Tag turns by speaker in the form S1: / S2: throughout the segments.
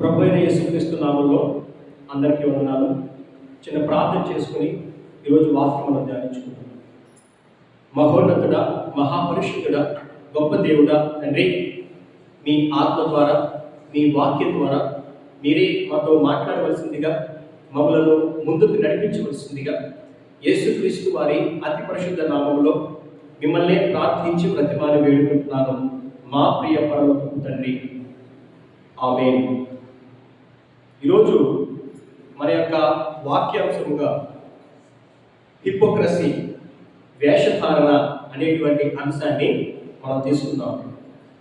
S1: ప్రభు అయిన యేసుక్రీస్తు నామంలో అందరికీ వందనాలు. చిన్న ప్రార్థన చేసుకుని ఈరోజు వాక్యం మనం మహోన్నతుడా మహాపరిషుద్ధుడా గొప్ప దేవుడా తండ్రి మీ ఆత్మ ద్వారా మీ వాక్యం ద్వారా మీరే మాతో మాట్లాడవలసిందిగా మమ్మలను ముందుకు నడిపించవలసిందిగా యేసుక్రీస్తు వారి అతి పరిశుద్ధ నామంలో మిమ్మల్ని ప్రార్థించి ప్రతిమాని వేడుకుంటున్నాను మా ప్రియ పరలోకపు తండ్రి. ఆమె ఈరోజు మన యొక్క వాక్యాంశముగా హిపోక్రసీ వేషధారణ అనేటువంటి అంశాన్ని మనం తీసుకుందాం.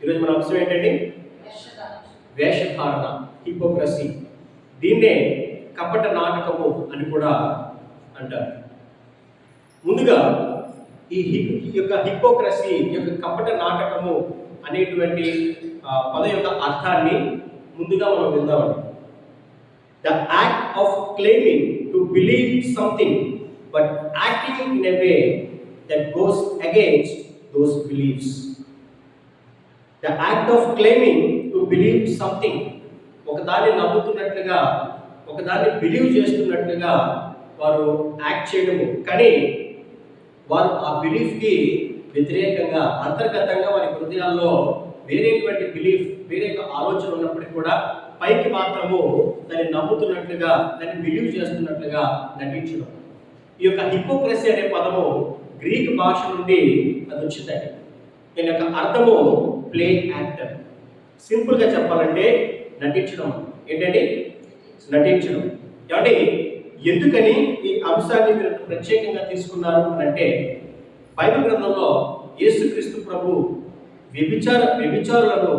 S1: ఈరోజు మన అంశం ఏంటండి? వేషధారణ. హిపోక్రసీ దీన్నే కపట నాటకము అని కూడా అంటారు. ముందుగా ఈ హిప్ ఈ యొక్క హిపోక్రసీ యొక్క కపట నాటకము అనేటువంటి పద యొక్క అర్థాన్ని ముందుగా మనం విందామండి. The act of claiming to believe something but acting in a way that goes against those beliefs. The act of claiming to believe something ఒకదాన్ని నమ్ముతున్నట్లుగా ఒకదాన్ని బిలీవ్ చేస్తున్నట్లుగా వారు యాక్ట్ చేయడము కానీ వారు ఆ బిలీఫ్కి వ్యతిరేకంగా అంతర్గతంగా వారి హృదయాల్లో వేరేటువంటి బిలీఫ్ వేరే ఆలోచన ఉన్నప్పటికీ కూడా పైకి మాత్రము దాన్ని నమ్ముతున్నట్లుగా దాన్ని బిలీవ్ చేస్తున్నట్లుగా నటించడం. ఈ యొక్క హిపోక్రసీ అనే పదము గ్రీక్ భాష నుండి అది వచ్చిందండి. దీని యొక్క అర్థము ప్లే యాక్టర్ సింపుల్గా చెప్పాలంటే నటించడం. ఏంటండి? నటించడం. ఏమంటే ఎందుకని ఈ అంశాన్ని మీరు ప్రత్యేకంగా తీసుకున్నారు అని అంటే బైబిల్ గ్రంథంలో యేసుక్రీస్తు ప్రభు వ్యభిచార వ్యభిచారులను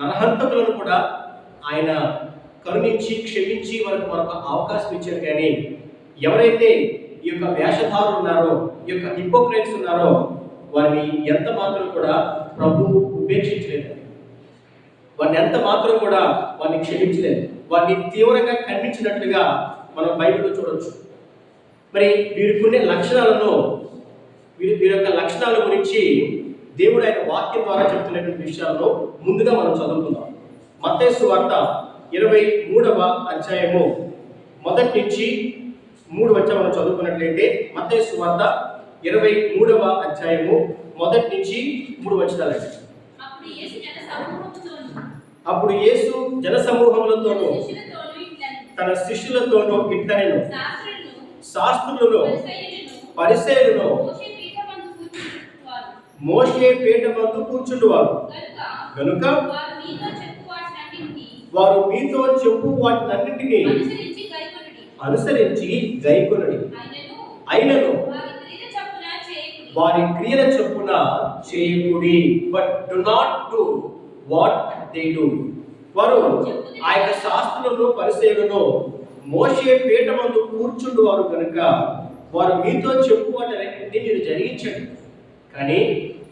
S1: నరహంతకులను కూడా ఆయన కరుణించి క్షమించి వారికి మరొక అవకాశం ఇచ్చారు. కానీ ఎవరైతే ఈ యొక్క వేషధారులు ఉన్నారో ఈ యొక్క హిపోక్రైట్స్ ఉన్నారో వారిని ఎంత మాత్రం కూడా ప్రభు ఉపేక్షించలేదు. వారిని ఎంత మాత్రం కూడా వారిని క్షమించలేదు. వారిని తీవ్రంగా ఖండించినట్లుగా మనం బైబిల్లో చూడవచ్చు మరి వీరికునే లక్షణాలను వీరి వీరి యొక్క లక్షణాల గురించి దేవుడు ఆయన వాక్యం ద్వారా చెప్తున్నటువంటి విషయాలను ముందుగా మనం చదువుకుందాం. మత్తేసు వార్త ఇరవై మూడవ అధ్యాయము. మొదటి నుంచి మూడు వచ్చా మనం చదువుకున్నట్లయితే మత్తేసు వార్త ఇరవై మూడవ అధ్యాయము. మొదటి నుంచి మూడు వచ్చినాలండి
S2: అప్పుడు యేసు జన
S1: జనసమూహములతోనూ
S2: ఇట్లను.
S1: తన శిష్యులతోనూ ఇట్లనెను.
S2: పీఠమందు కూర్చుంటున్నారు
S1: మోషే పీఠ మందు కూర్చుండువారు
S2: కనుక వారు మీతో చెప్పు
S1: చెప్పు వాటినన్నింటినీ
S2: అనుసరించి గైకొనుడి. అయినను వారి క్రియల చొప్పున చేయకుడి.
S1: But do not do what they do వారు ఆ యొక్క శాస్త్రులను పరిశీలను మోసే పీఠమందు కూర్చుండు వారు కనుక వారు మీతో చెప్పు వాటిని మీరు జరిగించండి. కానీ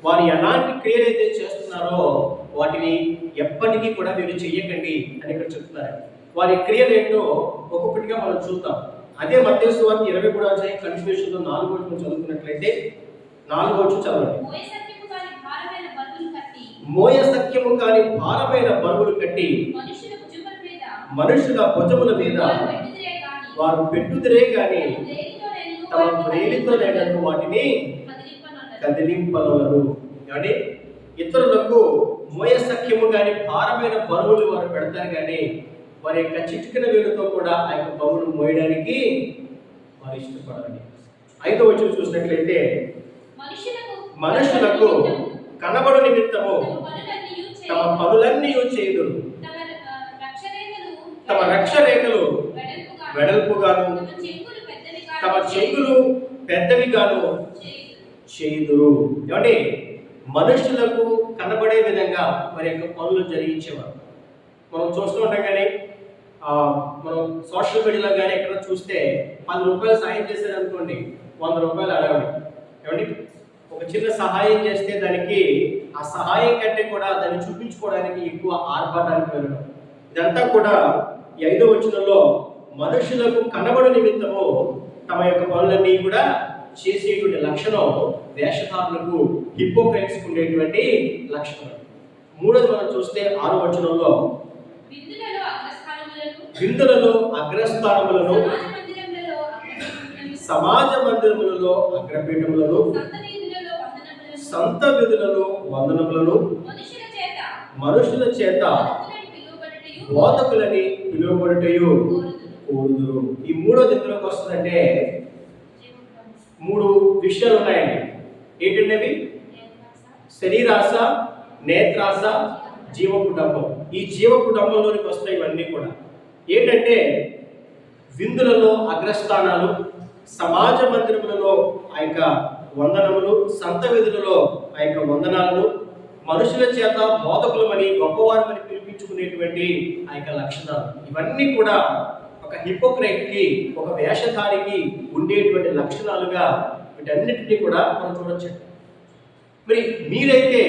S1: వారు ఎలాంటి క్రియలైతే చేస్తున్నారో వాటిని ఎప్పటికీ కూడా మీరు చెయ్యకండి అని ఇక్కడ చెప్తున్నారు వారి క్రియలు ఏంటో ఒక్కొక్కటిగా మనం చూద్దాం. అదే మధ్యస్థ వారికి ఇరవై కూడా అధ్యాయం కన్ఫ్యూషన్లో నాలుగో వచ్చిన చదువుకున్నట్లయితే నాలుగో వచ్చి చదవండి.
S2: మోయ సత్యము కాని భారమైన బరువులు కట్టి
S1: కాని
S2: మనుషుల భుజముల మీద వారు పెట్టుదిరే దేనితోనైనను
S1: తమ లేనను వాటిని
S2: కదిలింపనొల్లరు.
S1: కదిలింపలరు ఇతరులకు మోయ సఖ్యము కానీ భారమైన బరువులు వారు పెడతారు కానీ వారి యొక్క చిటికిన వేలుతో కూడా ఆ యొక్క బరువును మోయడానికి వారు ఇష్టపడాలి ఐదో వచ్చి చూసినట్లయితే
S2: మనుషులకు
S1: కనబడు నిమిత్తము
S2: తమ పనులన్నీ
S1: చేయదు చేయుదురు.
S2: తమ రక్షరేఖలు వెడల్పుగాను, తమ చెంగులు పెద్దవిగాను
S1: తమ చెంగులు పెద్దవిగాను
S2: చేయుదురు.
S1: ఏమంటే మనుషులకు కనబడే విధంగా వారి యొక్క పనులు జరిగించేవారు. మనం చూస్తూ ఉంటాం కానీ మనం సోషల్ మీడియాలో కానీ ఎక్కడ చూస్తే పది రూపాయలు సాయం చేశారు అనుకోండి వంద రూపాయలు అడగండి. ఏమండి? ఒక చిన్న సహాయం చేస్తే దానికి ఆ సహాయం కంటే కూడా దాన్ని చూపించుకోవడానికి ఎక్కువ ఆర్భాటానికి వెళ్ళడం. ఇదంతా కూడా ఈ ఐదో వచనంలో మనుషులకు కనబడు నిమిత్తము తమ యొక్క పనులన్నీ కూడా చేసేటువంటి లక్షణం వేషధారులకు హిపోక్రైట్స్ ఉండేటువంటి లక్షణం మూడోది మనం చూస్తే ఆరో వచనంలో
S2: విందులలో అగ్రస్థానం
S1: విందులలో అగ్రస్థానములను
S2: సమాజ మందిరములలో అగ్రపీఠములను, సంత వీధులలో వందనములను, మనుషుల చేత బోధకులని పిలువబడుటయు కోరుదురు.
S1: ఈ మూడో దిక్కులోకి వస్తుందంటే మూడు విషయాలు ఉన్నాయండి. ఏంటంటే శరీరాస శరీరాశ నేత్రాశ జీవ కుటుంబం ఈ జీవ కుటుంబంలోనికి వస్తాయి ఇవన్నీ కూడా. ఏంటంటే విందులలో అగ్రస్థానాలు సమాజ మందిరములలో ఆ యొక్క వందనములు సంత విధులలో ఆ యొక్క వందనాలను మనుషుల చేత బోధకులమని గొప్పవారమని పిలిపించుకునేటువంటి ఆ యొక్క లక్షణాలు. ఇవన్నీ కూడా ఒక హిపోక్రైట్కి ఒక వేషధారికి ఉండేటువంటి లక్షణాలుగా వీటన్నిటినీ కూడా మనం చూడొచ్చు. మరి మీరైతే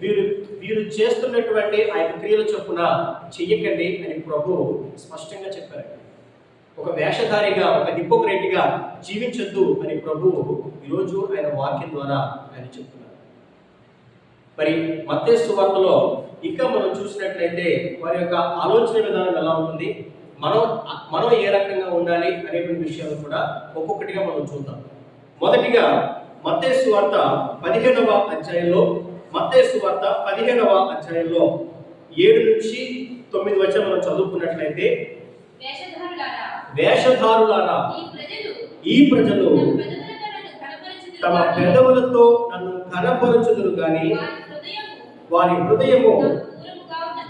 S1: వీరు వీరు చేస్తున్నటువంటి ఆయన క్రియల చొప్పున చెయ్యకండి అని ప్రభు స్పష్టంగా చెప్పారు. ఒక వేషధారిగా ఒక హిపోక్రేట్గా జీవించొద్దు అని ప్రభు ఈరోజు ఆయన వాక్యం ద్వారా ఆయన చెప్తున్నారు. మరి మత్స్సు వార్తలో ఇంకా మనం చూసినట్లయితే వారి యొక్క ఆలోచన విధానం ఎలా ఉంటుంది? మనం మనం ఏ రకంగా ఉండాలి అనేటువంటి విషయాలు కూడా ఒక్కొక్కటిగా మనం చూద్దాం మొదటిగా మత్తేసు వార్త పదిహేనవ అధ్యాయంలో మత్తేసు వార్త పదిహేనవ అధ్యాయంలో ఏడు నుంచి తొమ్మిది వచ్చి మనం చదువుకున్నట్లయితే
S2: వేషధారులారా, ఈ ప్రజలు తమ పెదవులతో నన్ను కనపరచుదురు
S1: కానీ
S2: వారి హృదయము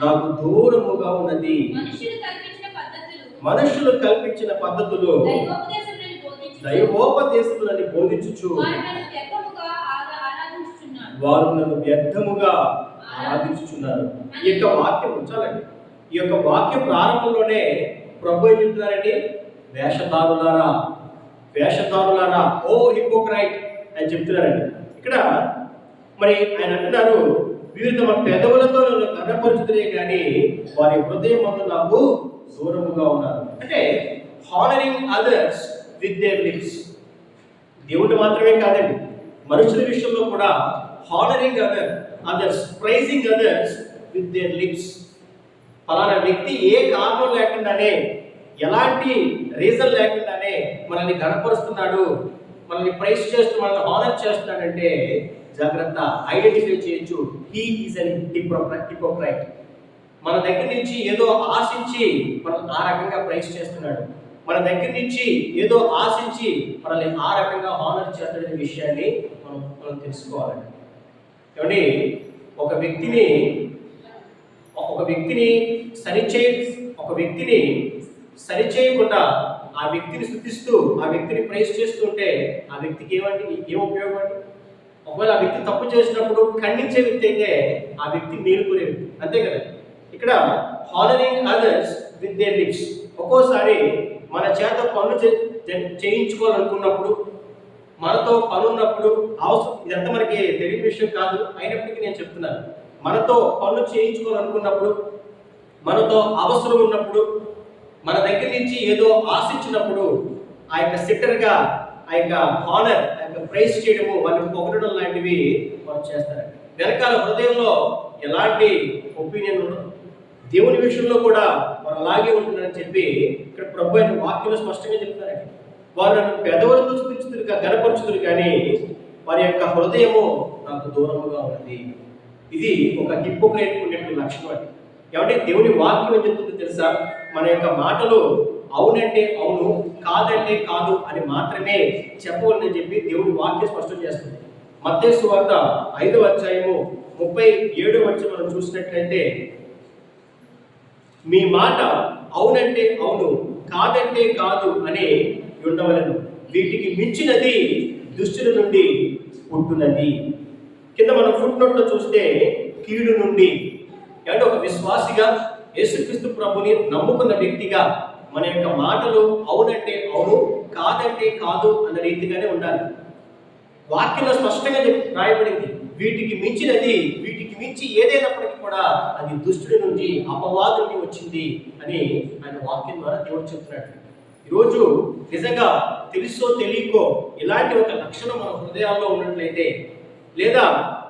S2: నాకు దూరముగా ఉన్నది. మనుషులు కల్పించిన పద్ధతులు దైవోపదేశములను బోధించుచు. వారు నన్ను వ్యర్థముగా ఆరాధించుచున్నారు.
S1: ఈ యొక్క వాక్యం ఉంచాలండి. ఈ యొక్క వాక్యం ప్రారంభంలోనే ప్రభు ఏం చెప్తున్నారండి? వేషధారులారా వేషధారులారా ఓ హిపోక్రైట్ అని చెప్తున్నారండి. ఇక్కడ మరి ఆయన అంటున్నారు వీరు తమ పెదవులతో నన్ను కానీ వారి హృదయం అందు నాకు దూరముగా ఉన్నారు. అంటే honouring others with their lips దేవుడు మాత్రమే కాదండి. మనుషుల విషయంలో కూడా honouring other others praising others with their lips పలానా వ్యక్తి ఏ కారణం లేకుండానే ఎలాంటి రీజన్ లేకుండానే మనల్ని కనపరుస్తున్నాడు మనల్ని ప్రైజ్ చేస్తూ మనల్ని హానర్ చేస్తున్నాడంటే జాగ్రత్త ఐడెంటిఫై చేయొచ్చు. హీ ఈజ్ అన్ హిపోక్రైట్ మన దగ్గర నుంచి ఏదో ఆశించి మనం ఆ రకంగా ప్రైస్ చేస్తున్నాడు. మన దగ్గర నుంచి ఏదో ఆశించి మనల్ని ఆ రకంగా ఆనర్ చేస్తాడనే విషయాన్ని మనం మనం తెలుసుకోవాలండి. ఏమండి? ఒక వ్యక్తిని ఒక వ్యక్తిని సరిచే ఒక వ్యక్తిని సరిచేయకుండా ఆ వ్యక్తిని శుద్ధిస్తూ ఆ వ్యక్తిని ప్రైస్ చేస్తుంటే ఆ వ్యక్తికి ఏమండి ఏం ఉపయోగం అండి? ఒకవేళ ఆ వ్యక్తి తప్పు చేసినప్పుడు ఖండించే వ్యక్తి అయితే ఆ వ్యక్తి మేలుకునే వ్యక్తి. అంతే కదా? ఇక్కడ honouring others with their lips ఒక్కోసారి మన చేత పనులు చే- చేయించుకోవాలనుకున్నప్పుడు మనతో పని ఉన్నప్పుడు అవసరం ఇదంతా మనకి తెలియని విషయం కాదు. అయినప్పటికీ నేను చెప్తున్నాను. మనతో పనులు చేయించుకోవాలనుకున్నప్పుడు మనతో అవసరం ఉన్నప్పుడు మన దగ్గర నుంచి ఏదో ఆశించినప్పుడు ఆ యొక్క సిట్టర్గా ఆ యొక్క హానర్ ఆ యొక్క ప్రైజ్ చేయడము వాళ్ళకి పొగడడం లాంటివి వారు చేస్తారు వెనకాల హృదయంలో ఎలాంటి ఒపీనియన్ ఉండదు. దేవుని విషయంలో కూడా వారు అలాగే ఉంటుందని చెప్పి ఇక్కడ ప్రభు అయిన వాక్యంలో స్పష్టంగా చెప్తారండి వారు నన్ను పెదవులతో చూపించుతురు గనపరుచుతురు కానీ వారి యొక్క హృదయము నాకు దూరముగా ఉంది ఇది ఒక హిపోక్రైట్ ఉండేటువంటి లక్షణం అండి. ఏమంటే దేవుని వాక్యం ఏం చెప్తుందో తెలుసా? మన యొక్క మాటలు అవునంటే అవును కాదంటే కాదు అని మాత్రమే చెప్పవలని చెప్పి దేవుడు వాక్యం స్పష్టం చేస్తుంది. మధ్యస్సు వార్త ఐదవ అధ్యాయము ముప్పై ఏడు వచ్చి మనం చూసినట్లయితే మీ మాట అవునంటే అవును కాదంటే కాదు అని ఉండవలను వీటికి మించినది దుష్టుల నుండి ఉంటున్నది కింద మనం ఫుట్ నోట్లో చూస్తే కీడు నుండి అంటే ఒక విశ్వాసిగా యేసుక్రీస్తు ప్రభుని నమ్ముకున్న వ్యక్తిగా మన యొక్క మాటలు అవునంటే అవును కాదంటే కాదు అన్న రీతిగానే ఉండాలి. వాక్యంలో స్పష్టంగా రాయబడింది. వీటికి మించినది వీటికి మించి ఏదైనప్పటికీ కూడా అది దుష్టుడి నుండి అపవాదు నుండి వచ్చింది అని ఆయన వాక్యం ద్వారా దేవుడు చెప్తున్నాడు. ఈరోజు నిజంగా తెలుసో తెలియకో ఇలాంటి ఒక లక్షణం మన హృదయాల్లో ఉన్నట్లయితే లేదా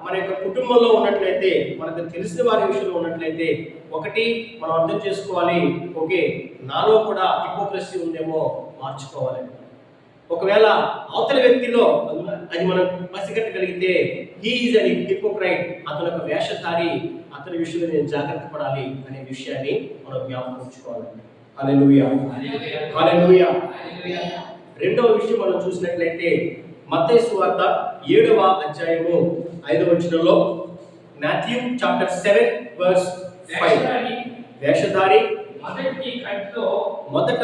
S1: మన యొక్క కుటుంబంలో ఉన్నట్లయితే మనకు తెలిసిన వారి విషయంలో ఉన్నట్లయితే ఒకటి మనం అర్థం చేసుకోవాలి ఓకే నాలో కూడా హిపోక్రసీ ఉందేమో మార్చుకోవాలి. ఒకవేళ అవతల వ్యక్తిలో అది మనం పసిగట్టగలిగితే హీఈస్ అని హిపోక్రైట్ అతను ఒక వేషధారి అతని విషయంలో నేను జాగ్రత్త పడాలి అనే విషయాన్ని మనం జ్ఞాపకం ఉంచుకోవాలి. హల్లెలూయా. హల్లెలూయా. రెండవ విషయం మనం చూసినట్లయితే మత్తయి సువార్త ఏడవ అధ్యాయము. ఐదవ వచనంలో Matthew chapter seven verse five.
S3: వేషధారి.
S1: వేషధారి.
S3: మొదటి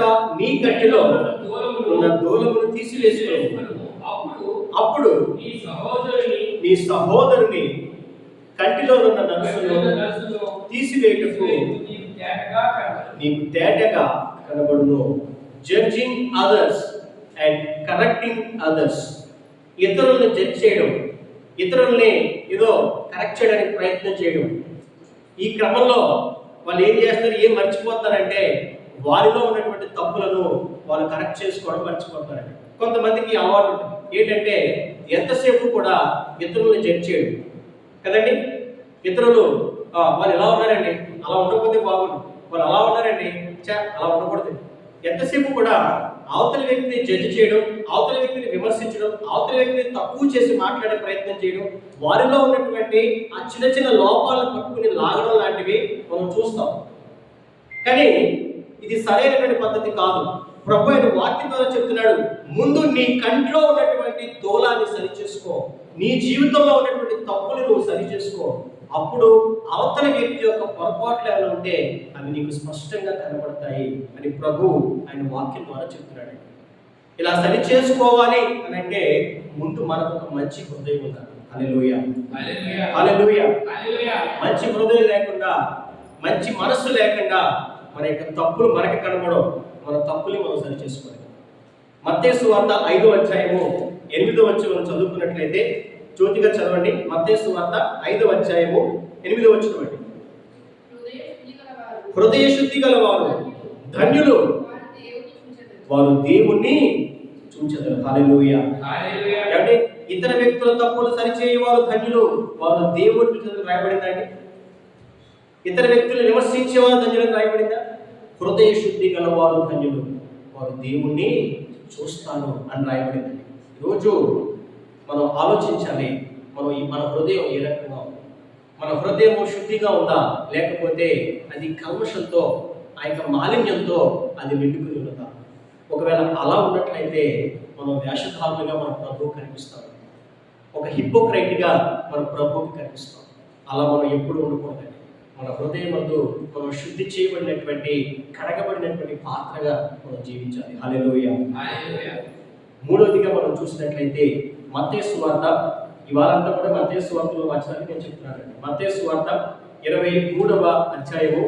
S1: నీ
S3: దూరమును
S1: ఉన్న దూలమును తీసివేసుకో.
S3: వేసుకొనుము. అప్పుడు
S1: అప్పుడు
S3: నీ సహోదరుని
S1: కంటిలో ఉన్న నలుసును తీసివేయటకు.
S3: నీకు తేటగా కనబడును.
S1: Judging others and correcting others ఇతరులను జడ్జ్ చేయడం ఇతరుల్ని ఏదో కరెక్ట్ చేయడానికి ప్రయత్నం చేయడం. ఈ క్రమంలో వాళ్ళు ఏం చేస్తారు ఏం మర్చిపోతారంటే వారిలో ఉన్నటువంటి తప్పులను వాళ్ళు కరెక్ట్ చేసుకోవడం మర్చిపోతారండి. కొంతమందికి అలవాటు ఏంటంటే ఎంతసేపు కూడా ఇతరులను జడ్జ్ చేయడం. కదండి? ఇతరులు వాళ్ళు ఎలా ఉన్నారండి? అలా ఉండకపోతే బాగుండు. వాళ్ళు అలా ఉన్నారండి? చా అలా ఉండకూడదు. ఎంతసేపు కూడా అవతల వ్యక్తిని జడ్జి చేయడం అవతల వ్యక్తిని విమర్శించడం అవతల వ్యక్తిని తక్కువ చేసి మాట్లాడే ప్రయత్నం చేయడం వారిలో ఉన్నటువంటి ఆ చిన్న చిన్న లోపాలను పట్టుకుని లాగడం లాంటివి మనం చూస్తాం. కానీ ఇది సరైనటువంటి పద్ధతి కాదు. ప్రభు ఆయన వాక్యం ద్వారా చెప్తున్నాడు ముందు నీ కంట్లో ఉన్నటువంటి దోలాన్ని సరిచేసుకో. నీ జీవితంలో ఉన్నటువంటి తప్పులు నువ్వు సరిచేసుకో. అప్పుడు అవతల వ్యక్తి యొక్క పొరపాట్లు ఏమైనా ఉంటే అవి నీకు స్పష్టంగా కనబడతాయి అని ప్రభు ఆయన వాక్యం ద్వారా చెప్తున్నాడు. ఇలా సరి చేసుకోవాలి అని అంటే ముందు మనకు ఒక మంచి హృదయం ఉండాలి. హల్లెలూయా.
S3: హల్లెలూయా.
S1: మంచి హృదయం లేకుండా మంచి మనస్సు లేకుండా మన యొక్క తప్పులు మనకి కనబడవు. మన తప్పుని మనం సరి చేసుకోవాలి. మత్తేసు వార్త ఐదో అధ్యాయము ఎనిమిదో వచ్చి మనం చదువుకున్నట్లయితే జ్యోతిగా చదవండి. మధ్యస్థు వార్త ఐదవ అధ్యాయము ఎనిమిదో వచ్చినవండి హృదయ శుద్ధి గల వారు ధన్యులు. వారు దేవుణ్ణి చూచెదరు. హల్లెలూయా. అంటే ఇతర వ్యక్తుల తప్పులు సరిచేయవారు ధన్యులు. వారు దేవుడి చూచెదరు రాయబడిందండి ఇతర వ్యక్తులు విమర్శించేవారు ధన్యులను రాయబడిందా? హృదయ శుద్ధి గలవారు ధన్యులు. వారు దేవుణ్ణి చూస్తాను అని రాయబడిందండి. ఈరోజు మనం ఆలోచించాలి మనం ఈ మన హృదయం ఏ రకంగా ఉంది? మన హృదయం శుద్ధిగా ఉందా? లేకపోతే అది కల్మషంతో ఆ యొక్క మాలిన్యంతో అది నిండుకుని ఉన్నదా ఒకవేళ అలా ఉన్నట్లయితే మనం వేషధారులుగా మన ప్రభు కనిపిస్తాం. ఒక హిపోక్రైట్గా మన ప్రభువుకి కనిపిస్తాం. అలా మనం ఎప్పుడు ఉండకూడదండి. మన హృదయం మందు మనం శుద్ధి చేయబడినటువంటి కడగబడినటువంటి పాత్రగా మనం జీవించాలి. హల్లెలూయా. మూడవదిగా మనం చూసినట్లయితే మత్తేసు వార్త ఇవాళంతా కూడా మత్తేసు వార్తలో వచ్చాలని నేను చెప్తున్నాను మత్తేసు వార్త ఇరవై మూడవ అధ్యాయము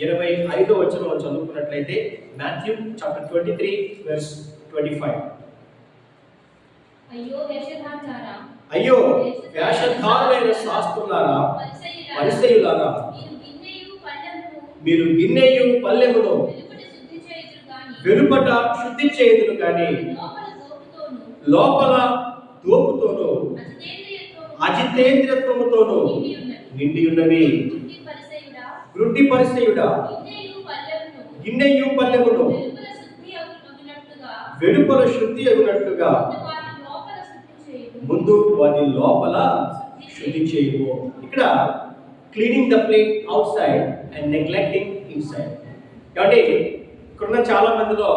S1: ఇరవై ఐదో వచ్చిన చదువుకున్నట్లయితే Matthew chapter twenty three verse twenty five
S2: అయ్యో
S1: వేషధారులైన శాస్త్రులారా పరిసయులారా?
S2: మీరు గిన్నెయు
S1: పల్లెమును
S2: వెలుపట శుద్ధి చేయుదురు
S1: చేయుదురు కానీ
S2: లోపల
S1: తోపుతోను
S2: అజితేంద్రియత్వము నిండి
S1: ఉన్నవి వృద్ధి పరిచయుడా?
S2: గిన్నెయు
S1: పల్లెమును
S2: వెలుపల శుద్ధి అగునట్లుగా. ముందు లోపల శుద్ధి
S1: ముందు వాటి లోపల శుద్ధి చేయము. ఇక్కడ cleaning the plate outside and neglecting inside కాబట్టి ఇక్కడున్న చాలా మందిలో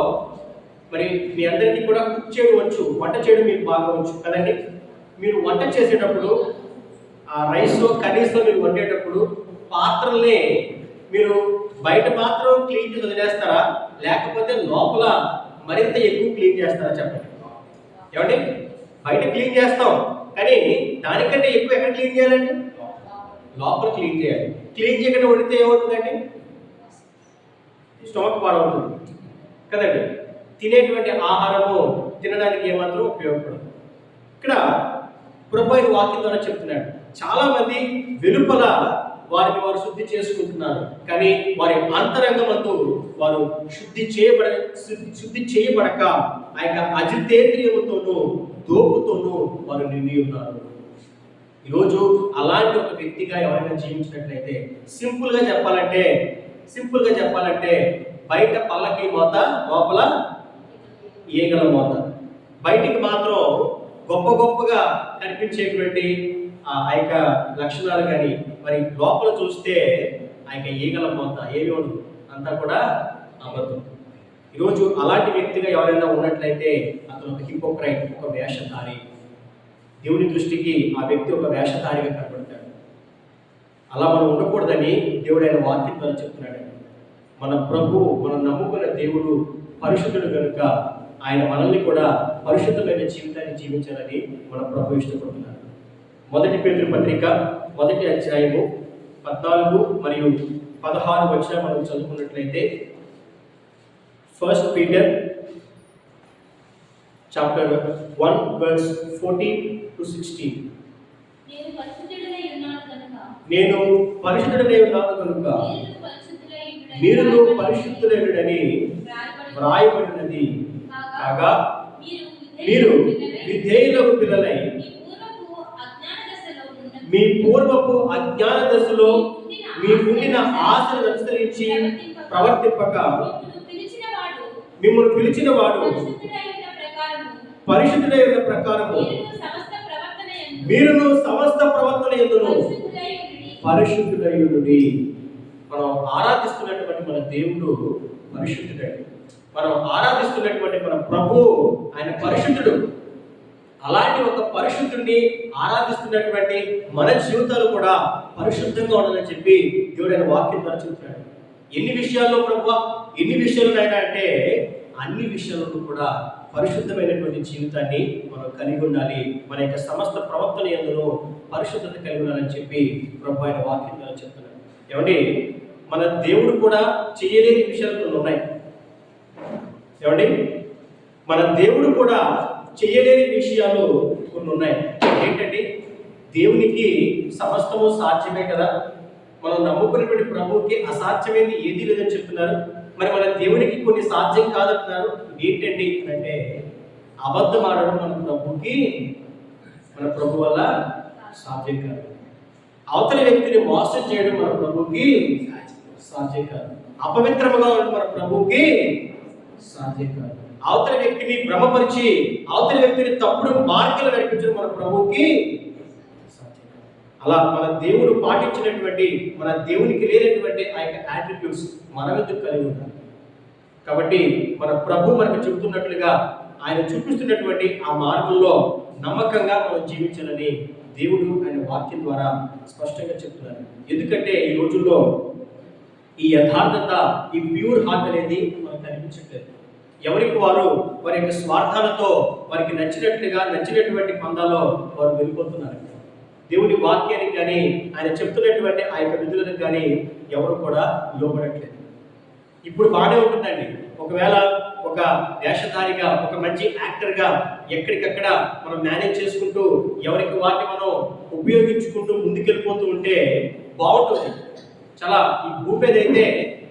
S1: మరి మీ అందరికీ కూడా కుక్ చేయడం వచ్చు వంట చేయడం మీకు బాగా వచ్చు కదండి? మీరు వంట చేసేటప్పుడు ఆ రైస్ కర్రీస్లో మీరు వండేటప్పుడు పాత్రల్ని మీరు బయట మాత్రం క్లీన్ చేసి వదిలేస్తారా? లేకపోతే లోపల మరింత ఎక్కువ క్లీన్ చేస్తారా చెప్పండి? ఏమండి? బయట క్లీన్ చేస్తాం కానీ దానికంటే ఎక్కువ ఎక్కడ క్లీన్ చేయాలండి? లోపల క్లీన్ చేయాలి. క్లీన్ చేయకుండా వండితే ఏమవుతుందండి? స్టమక్ పాడవుతుంది. కదండి? తినేటువంటి ఆహారము తినడానికి ఏమాత్రం ఉపయోగపడదు. ఇక్కడ ప్రభు వాక్యం ద్వారా చెప్తున్నాడు. చాలా మంది వెలుపల వారిని వారు శుద్ధి చేసుకుంటున్నారు. కానీ వారి అంతరంగమందు వారు శుద్ధి చేయబడ శుద్ధి శుద్ధి చేయబడక ఆ యొక్క అజితేంద్రియముతోనూ దోపుతోనూ వారు నిండి ఉన్నారు. ఈరోజు అలాంటి ఒక వ్యక్తిగా ఎవరైనా జీవించినట్లయితే సింపుల్గా చెప్పాలంటే సింపుల్గా చెప్పాలంటే బయట పల్లకి మోత లోపల ఈగల మోత బయటికి మాత్రం గొప్ప గొప్పగా కనిపించేటువంటి ఆ ఆ యొక్క లక్షణాలు కానీ మరి లోపల చూస్తే ఆ యొక్క ఈగల మోత ఏమి ఉండదు. అంతా కూడా అబద్ధం. ఈరోజు అలాంటి వ్యక్తిగా ఎవరైనా ఉన్నట్లయితే అతను ఒక హిపోక్రైట్ ఒక వేషధారి. దేవుని దృష్టికి ఆ వ్యక్తి ఒక వేషధారిగా కనబడతాడు. అలా మనం ఉండకూడదని దేవుడు ఆయన వాక్యం ద్వారా చెప్తున్నాడు. మన ప్రభు మనం నమ్ముకున్న దేవుడు పరిశుద్ధుడు కనుక ఆయన మనల్ని కూడా పరిశుద్ధమైన జీవితాన్ని జీవించాలని మన ప్రభు ఇష్టపడుతున్నారు. మొదటి పేరు పత్రిక మొదటి అధ్యాయము పద్నాలుగు మరియు పదహారు వచ్చిన మనం చదువుకున్నట్లయితే first Peter chapter one verse fourteen to sixteen
S2: నేను పరిశుద్ధుడనై ఉన్నాను కనుక.
S1: పరిశుద్ధుడనే
S2: మీరు
S1: పరిశుద్ధులైనడని
S2: రాయబడి-
S1: వ్రాయబడినది. కాగా
S2: మీరు
S1: మీరు
S2: విధేయులై
S1: విధేయులకు పిల్లలై.
S2: మీ పూర్వపు అజ్ఞాన దశలో
S1: మీకుండిన ఆశను అనుసరించి ప్రవర్తింపక మిమ్మల్ని పిలిచిన వాడు
S2: పరిశుద్ధుడై ఉన్న ప్రకారము.
S1: పరిశుద్ధుడై
S2: మీరును సమస్త ప్రవర్తన
S1: ఎందును
S2: పరిశుద్ధులై.
S1: పరిశుద్ధుడయుడి మనం ఆరాధిస్తున్నటువంటి మన దేవుడు పరిశుద్ధుడండి మనం ఆరాధిస్తున్నటువంటి మన ప్రభు ఆయన పరిశుద్ధుడు. అలాంటి ఒక పరిశుద్ధుడిని ఆరాధిస్తున్నటువంటి మన జీవితాలు కూడా పరిశుద్ధంగా ఉండాలని చెప్పి దేవుడు ఆయన వాక్యం ద్వారా చెప్తున్నాడు. ఎన్ని విషయాల్లో ప్రభు? ఎన్ని విషయాలు అయినా అంటే అన్ని విషయాలను కూడా పరిశుద్ధమైనటువంటి జీవితాన్ని మనం కలిగి ఉండాలి. మన యొక్క సమస్త ప్రవర్తన ఎందులో పరిశుద్ధత కలిగి ఉండాలని చెప్పి ప్రభు ఆయన వాక్యం ద్వారా చెప్తున్నాడు. ఏమండి? మన దేవుడు కూడా చేయలేని విషయాలు ఉన్నాయి. ఏమండి? మన దేవుడు కూడా చేయలేని విషయాలు కొన్ని ఉన్నాయి. ఏంటండి? దేవునికి సమస్తము సాధ్యమే కదా? మనం నమ్ముకున్నటువంటి ప్రభువుకి అసాధ్యమైనది ఏది లేదని చెప్తున్నారు. మరి మన దేవునికి కొన్ని సాధ్యం కాదంటున్నారు. ఏంటండి అంటే అబద్ధం ఆడడం మన ప్రభుకి మన ప్రభు వల్ల సాధ్యం కాదు. అవతల వ్యక్తిని మోసం చేయడం మన ప్రభుకి సాధ్యం కాదు. అపవిత్రముగా ఉండడం మన ప్రభుకి సాధ్యం కాదు అవతల వ్యక్తిని భ్రమపరిచి అవతల వ్యక్తిని తప్పుడు మార్గంలో నడిపించడం మన ప్రభువుకి సాధ్యం అలా మన దేవుడు పాటించినటువంటి మన దేవునికి లేనటువంటి ఆ యొక్క యాటిట్యూడ్స్ మనం ఎందుకు కలిగి ఉండాలి. కాబట్టి మన ప్రభు మనకు చెబుతున్నట్లుగా ఆయన చూపిస్తున్నటువంటి ఆ మార్గంలో నమ్మకంగా మనం జీవించాలని దేవుడు ఆయన వాక్యం ద్వారా స్పష్టంగా చెప్తున్నారు. ఎందుకంటే ఈ రోజుల్లో ఈ యథార్థత ఈ ప్యూర్ హార్ట్ అనేది మనకు కనిపించట్లేదు. ఎవరికి వారు వారి యొక్క స్వార్థాలతో వారికి నచ్చినట్లుగా నచ్చినటువంటి పందాలో వారు వెళ్ళిపోతున్నారు దేవుని వాక్యానికి కానీ ఆయన చెప్తున్నటువంటి ఆ యొక్క విధులకు కానీ ఎవరు కూడా లోపడట్లేదు ఇప్పుడు బాగానే ఉంటుందండి. ఒకవేళ ఒక వేషధారిగా ఒక మంచి యాక్టర్గా ఎక్కడికక్కడ మనం మేనేజ్ చేసుకుంటూ ఎవరికి వాటిని మనం ఉపయోగించుకుంటూ ముందుకెళ్ళిపోతూ ఉంటే బాగుంటుంది. చాలా ఈ భూమి మీద అయితే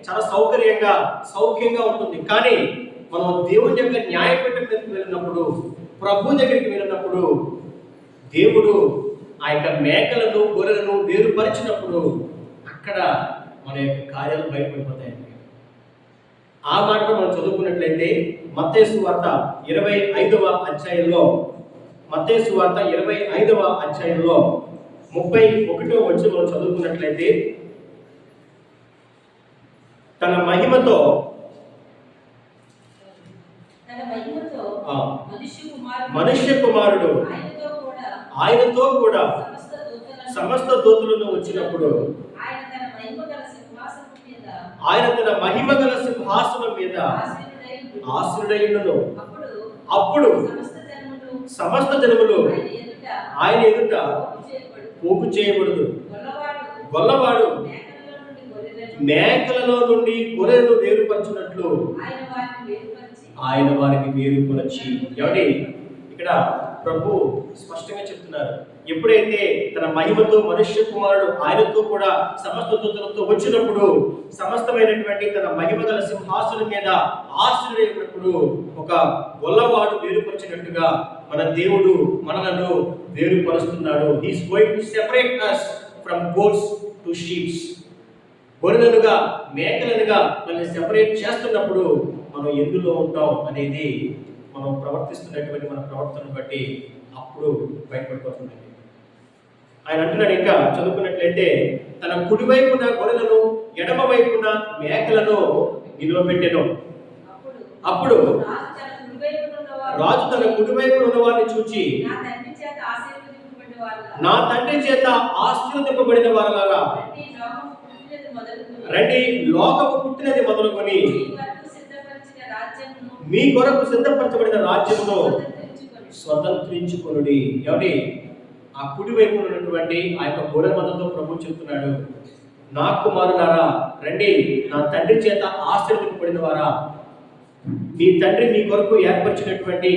S1: చాలా సౌకర్యంగా సౌఖ్యంగా ఉంటుంది. కానీ మనం దేవుని యొక్క న్యాయపీఠం మీదకి వెళ్ళినప్పుడు ప్రభు దగ్గరికి వెళ్ళినప్పుడు దేవుడు ఆ యొక్క మేకలను గొర్రెలను వేరుపరిచినప్పుడు అక్కడ మన యొక్క కార్యాలు బయటపడిపోతాయండి. ఆ మాట మనం చదువుకున్నట్లయితే మత్తేసు వార్త ఇరవై ఐదవ అధ్యాయంలో మత్తేసు వార్త ఇరవై ఐదవ అధ్యాయంలో ముప్పై ఒకటో వచ్చి మనం చదువుకున్నట్లయితే తన మహిమతో
S4: మనుష్య కుమారుడు ఆయనతో కూడా సమస్త దూతలను
S1: వచ్చినప్పుడు
S4: ఆయన తన మహిమ గల సింహాసనం మీద.
S1: ఆశ్రుడైనను
S4: అప్పుడు సమస్త జనములు ఆయన ఎదుట పోగు.
S1: పోగు చేయబడదు
S4: గొల్లవాడు మేకలలో నుండి గొర్రెలను
S1: గొర్రెలను వేరుపరచునట్లు
S4: ఆయన
S1: వారికి వేరుపరచి ఏమండి? ఇక్కడ ప్రభు స్పష్టంగా చెప్తున్నారు. ఎప్పుడైతే తన మహిమతో మనుష్య కుమారుడు ఆయనతో కూడా సమస్త దూతలతో వచ్చినప్పుడు సమస్తమైనటువంటి తన మహిమ గల సింహాసనం మీద ఆశ్రయుడైనప్పుడు ఒక గొల్లవాడు వేరుపరిచినట్టుగా మన దేవుడు మనలను వేరుపరుస్తున్నాడు. He's going to separate us from goats to sheeps గొర్రెలుగా మేకలనుగా మనల్ని సెపరేట్ చేస్తున్నప్పుడు మనం ఎందులో ఉంటాం అనేది మనం ప్రవర్తిస్తున్నటువంటి మన ప్రవర్తన బట్టి అప్పుడు బయటపడిపోతుంది ఆయన అంటున్నాడు ఇంకా చదువుకున్నట్లయితే తన కుడివైపున గొర్రెలను ఎడమ వైపున మేకలను నిలువబెట్టెను
S4: అప్పుడు
S1: అప్పుడు
S4: రాజు తన కుడివైపున
S1: ఉన్న వారిని చూచి
S4: నా తండ్రి చేత ఆశీర్వదింపబడిన వారుగా
S1: నా
S4: రండి లోకము పుట్టినది మొదలుకొని మీ
S1: కొరకు సిద్ధపరచబడిన
S4: స్వతంత్రించుకొని
S1: స్వతంత్రించుకొనుడి. ఎవరి ఆ కుడి వైపు ఉన్నటువంటి ఆ యొక్క గొర్రె మతంతో ప్రభు చెప్తున్నాడు. నా కుమారులారా రండి నా తండ్రి చేత ఆశీర్వదింపబడిన వారా. మీ తండ్రి మీ కొరకు ఏర్పరిచినటువంటి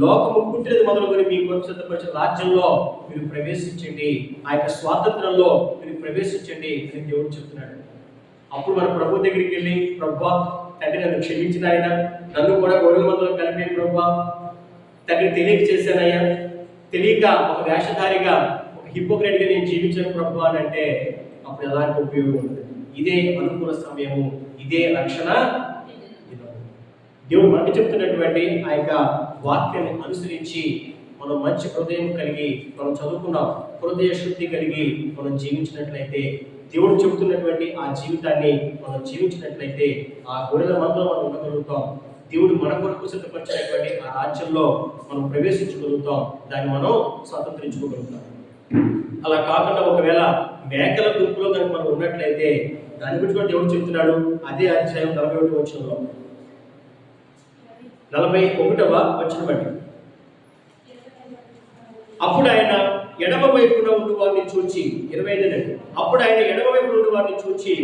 S1: లోకము పుట్టినది మొదలుకొని మీ సిద్ధపరిచిన రాజ్యంలో మీరు ప్రవేశించండి. ఆ యొక్క స్వాతంత్రంలో మీరు ప్రవేశించండి అని దేవుడు చెప్తున్నాడు. అప్పుడు మన ప్రభు దగ్గరికి వెళ్ళి ప్రభు తండ్రి నన్ను క్షమించిన ఆయన నన్ను కూడా గొడవల మందులో కలిపి ప్రభు తండ్రి తెలియక చేశానయ్యా తెలియక ఒక వేషధారిగా ఒక హిపోక్రెట్గా నేను జీవించాను ప్రభు అని అంటే అప్పుడు ఎలాంటి ఉపయోగం ఉంటుంది ఇదే అనుకూల సమయము ఇదే రక్షణ దేవుడు మనకి చెప్తున్నటువంటి ఆ యొక్క వాక్యాన్ని అనుసరించి మనం మంచి హృదయం కలిగి మనం చదువుకున్నాం హృదయ శుద్ధి కలిగి మనం జీవించినట్లయితే దేవుడు చెబుతున్నటువంటి ఆ జీవితాన్ని మనం జీవించినట్లయితే ఆ గొర్రెల మనలో మనం ఉండగలుగుతాం. దేవుడు మన కొరకు సిద్ధపరిచినటువంటి ఆ రాజ్యంలో మనం ప్రవేశించగలుగుతాం. దాన్ని మనం స్వాతంత్రించుకోగలుగుతాం. అలా కాకుండా ఒకవేళ మేకల గుంపులో కనుక మనం ఉన్నట్లయితే దాని గురించి కూడా దేవుడు చెప్తున్నాడు అదే అధ్యాయం నలభై ఒకటి వచ్చినలో నలభై ఒకటవ వచ్చినవండి అప్పుడు ఆయన ఎడమ వైపున ఉండి వారిని చూచి ఇరవై ఐదు అప్పుడు ఆయన ఎడమ వైపున ఉండి వారిని చూచి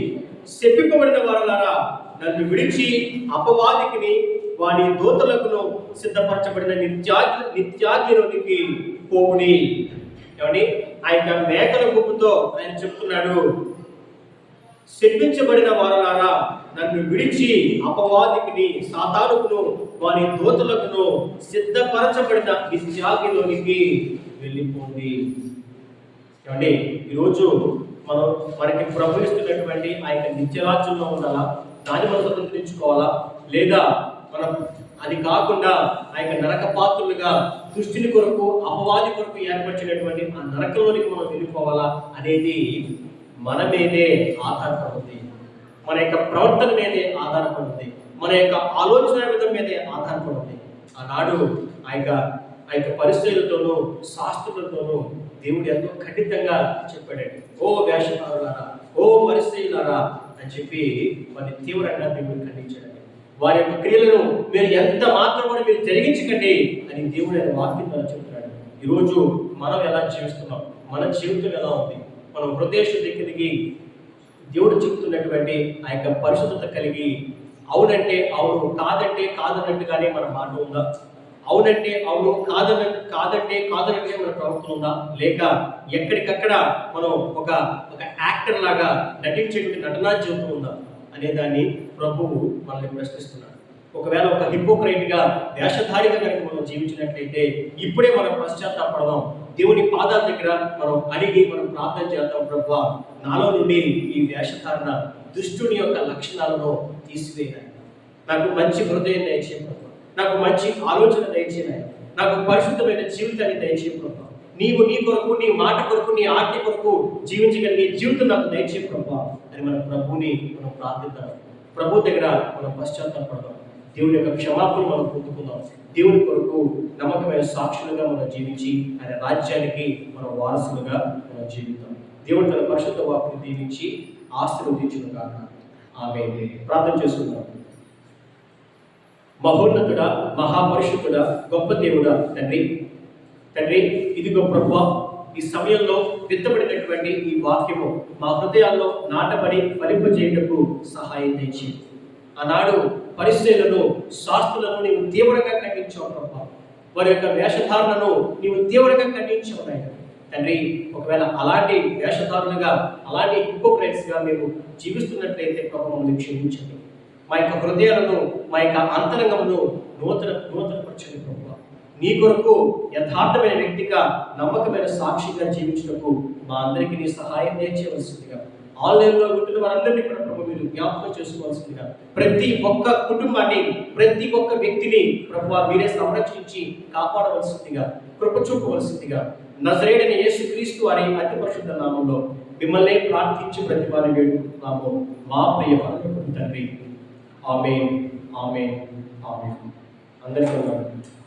S1: శప్పింపబడిన వారలారా నన్ను విడిచి అపవాదికిని వాడి దూతలకును సిద్ధపరచబడిన నిత్యాగ్ని నిత్యాగ్నిలోనికి పోవుని ఏమండి? ఆ యొక్క మేకల గుంపుతో ఆయన చెప్తున్నాడు శప్పించబడిన వారలారా నన్ను విడిచి అపవాదికిని సాతానుకును వారి దూతలకును సిద్ధపరచబడిన నిత్యాగిలోనికి వెళ్ళిపోండి. ఏమండి ఈరోజు మనం మనకి ప్రవహిస్తున్నటువంటి ఆ యొక్క నిత్యరాజ్యంలో ఉండాలా? దాన్ని మనం స్వతంత్రించుకోవాలా? లేదా మనం అది కాకుండా ఆ యొక్క నరక పాత్రులుగా దృష్టిని కొరకు అపవాది కొరకు ఏర్పరిచినటువంటి ఆ నరకంలోనికి మనం వెళ్ళిపోవాలా అనేది మన మీదే ఆధారపడుతుంది మన యొక్క ప్రవర్తన మీదే ఆధారపడుతుంది మన యొక్క ఆలోచన విధం మీదే ఆధారపడుతుంది ఆనాడు ఆ యొక్క ఆ యొక్క పరిస్థితులతోనూ శాస్త్రులతోనూ దేవుడు ఎంతో ఖండితంగా చెప్పాడండి. ఓ వేషకారులారా ఓ పరిస్థితులారా అని చెప్పి వారిని తీవ్రంగా దేవుడు ఖండించాడండి. వారి యొక్క క్రియలను మీరు ఎంత మాత్రం కూడా మీరు జరిగించకండి అని దేవుడు ఆయన వాక్యం ద్వారా చెప్తున్నాడు. ఈరోజు మనం ఎలా జీవిస్తున్నాం? మన జీవితం ఎలా ఉంది? మనం హృదయ శుద్ధి కలిగి దేవుడు చెప్తున్నటువంటి ఆ యొక్క పరిశుద్ధత కలిగి అవునంటే అవును కాదంటే కాదన్నట్టుగానే మన మాట ఉందా? అవునంటే అవును కాదన కాదంటే కాదన్నట్టుగా మన ప్రవర్తన ఉందా? లేక ఎక్కడికక్కడ మనం ఒక ఒక యాక్టర్ లాగా నటించేటువంటి నటనా జీవితం ఉందా? అనే దాన్ని ప్రభువు మనల్ని ప్రశ్నిస్తున్నాడు. ఒకవేళ ఒక హిపోక్రైట్గా వేషధారిగా కనుక మనం జీవించినట్లయితే ఇప్పుడే మనం పశ్చాత్తాపడదాం. దేవుని పాదాల దగ్గర మనం అడిగి మనం ప్రార్థన చేద్దాం ప్రభు. నాలో నుండి ఈ వేషధారణ దుష్టుని యొక్క లక్షణాలను తీసివేయాలి నాకు మంచి హృదయం దయచేయ ప్రభు. నాకు మంచి ఆలోచన దయచేయ నాకు పరిశుద్ధమైన జీవితాన్ని దయచేయ ప్రభు. నీవు నీ కొరకు నీ మాట కొరకు నీ ఆజ్ఞ కొరకు జీవించగలిగే జీవితం నాకు దయచేయ ప్రభు. అని మన ప్రభుని మనం ప్రార్థిద్దాం. ప్రభు దగ్గర మనం పశ్చాత్తాపడదాం. దేవుని యొక్క క్షమాపణ మనం పొందుకుందాం. దేవుని కొరకు నమ్మకమైన సాక్షులుగా మనం జీవించి ఆయన రాజ్యానికి మనం వారసులుగా మనం జీవితాం దేవుడు తన పరిశుద్ధ వాక్యం దీవించి ఆశీర్వదించిన కాక ఆమె ప్రార్థన చేసుకుందాం. మహోన్నతుడ మహాపరిషుద్ధుడ గొప్ప దేవుడ తండ్రి తండ్రి ఇదిగో ప్రభు ఈ సమయంలో విత్తబడినటువంటి ఈ వాక్యము మా హృదయాల్లో నాటబడి ఫలింపజేయటకు సహాయం తెచ్చి ఆనాడు పరిస్థితులను శాస్త్రులను నీవు తీవ్రంగా ఖండించావు ప్రభు. వారి యొక్క వేషధారణను నీవు తీవ్రంగా ఖండించావు నాయన తండ్రి ఒకవేళ అలాంటి వేషధారులుగా అలాంటి హిపోక్రైట్స్గా మేము జీవిస్తున్నట్లయితే ప్రభు మమ్మల్ని క్షమించండి. మా యొక్క హృదయాలను మా యొక్క అంతరంగమును నూతన నూతనపరచండి ప్రభు. నీ కొరకు యథార్థమైన వ్యక్తిగా నమ్మకమైన సాక్షిగా జీవించటకు మా అందరికీ నీ సహాయం చేయవలసిందిగా ఆన్లైన్లో ఉంటున్న వారందరినీ కూడా ప్రభు మీరు జ్ఞాపకం చేసుకోవాల్సిందిగా ప్రతి ఒక్క కుటుంబాన్ని ప్రతి ఒక్క వ్యక్తిని ప్రభు మీరే సంరక్షించి కాపాడవలసిందిగా కృప చూపవలసిందిగా నజరేడని యేసు క్రీస్తు అనే అతి పరిశుద్ధ నామంలో మిమ్మల్ని ప్రార్థించి ప్రతి వారిని వేడుకుంటున్నాము. మా ప్రియ తండ్రి. ఆమె ఆమె ఆమె అందరికీ